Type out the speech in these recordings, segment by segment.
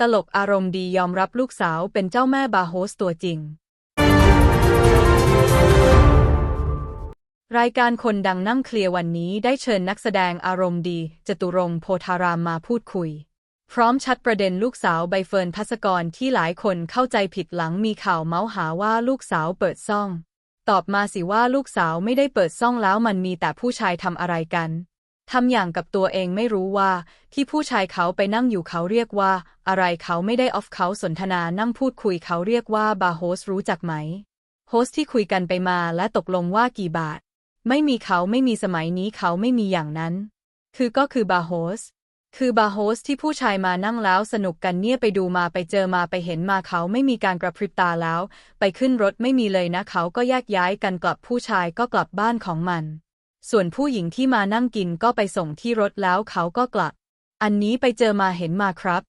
ตลกอารมณ์ดียอมรับลูกสาวเป็นเจ้าแม่บาโฮสตัวจริง รายการคนดังนั่งเคลียร์วันนี้ได้เชิญนักแสดงอารมณ์ดี จตุรงโพธารามมาพูดคุย พร้อมชัดประเด็นลูกสาวใบเฟิร์นพัสกรที่หลายคนเข้าใจผิดหลังมีข่าวเมาส์หาว่าลูกสาวเปิดซ่อง ตอบมาสิว่าลูกสาวไม่ได้เปิดซ่องแล้วมันมีแต่ผู้ชายทำอะไรกัน ทำอย่างกับตัวเองไม่รู้ว่า ที่ผู้ชายเขาไปนั่งอยู่เขาเรียกว่า อะไรเขาไม่ได้ออฟเขาสนทนานั่งพูดคุยเขาเรียกว่าบาโฮสรู้จักไหม โฮสที่คุยกันไปมาและตกลงว่ากี่บาท ไม่มีเขาไม่มีสมัยนี้เขาไม่มีอย่างนั้น คือก็คือบาโฮสคือบาโฮสที่ผู้ชายมานั่งแล้วสนุกกันเนี่ยไปดูมาไปเจอมาไปเห็นมาเขาไม่มีการกระพริบตาแล้ว ไปขึ้นรถไม่มีเลยนะเขาก็แยกย้ายกันกลับผู้ชายก็กลับบ้านของมัน ส่วนผู้หญิงที่มานั่งกินก็ไปส่งที่รถแล้วเขาก็กลับ อันนี้ไปเจอมาเห็นมาครับ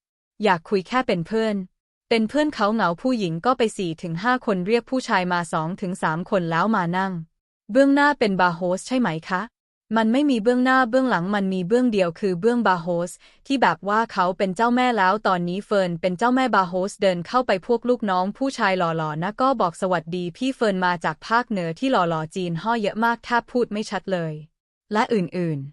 อยากคุยแค่เป็นเพื่อน เป็นเพื่อนเขาเหงาผู้หญิงก็ไปสี่ถึงห้าคนเรียกผู้ชายมาสองถึงสามคนแล้วมานั่ง เบื้องหน้าเป็นบาร์โฮสใช่ไหมคะ มันไม่มีเบื้องหน้าเบื้องหลังมันมีเบื้องเดียวคือเบื้องบาโฮส ที่แบบว่าเขาเป็นเจ้าแม่แล้วตอนนี้เฟิร์นเป็นเจ้าแม่บาโฮสเดินเข้าไปพวกลูกน้องผู้ชายหล่อๆนะก็บอกสวัสดีพี่เฟิร์นมาจากภาคเหนือที่หล่อๆจีนห่อเยอะมากแทบพูดไม่ชัดเลย และอื่นๆ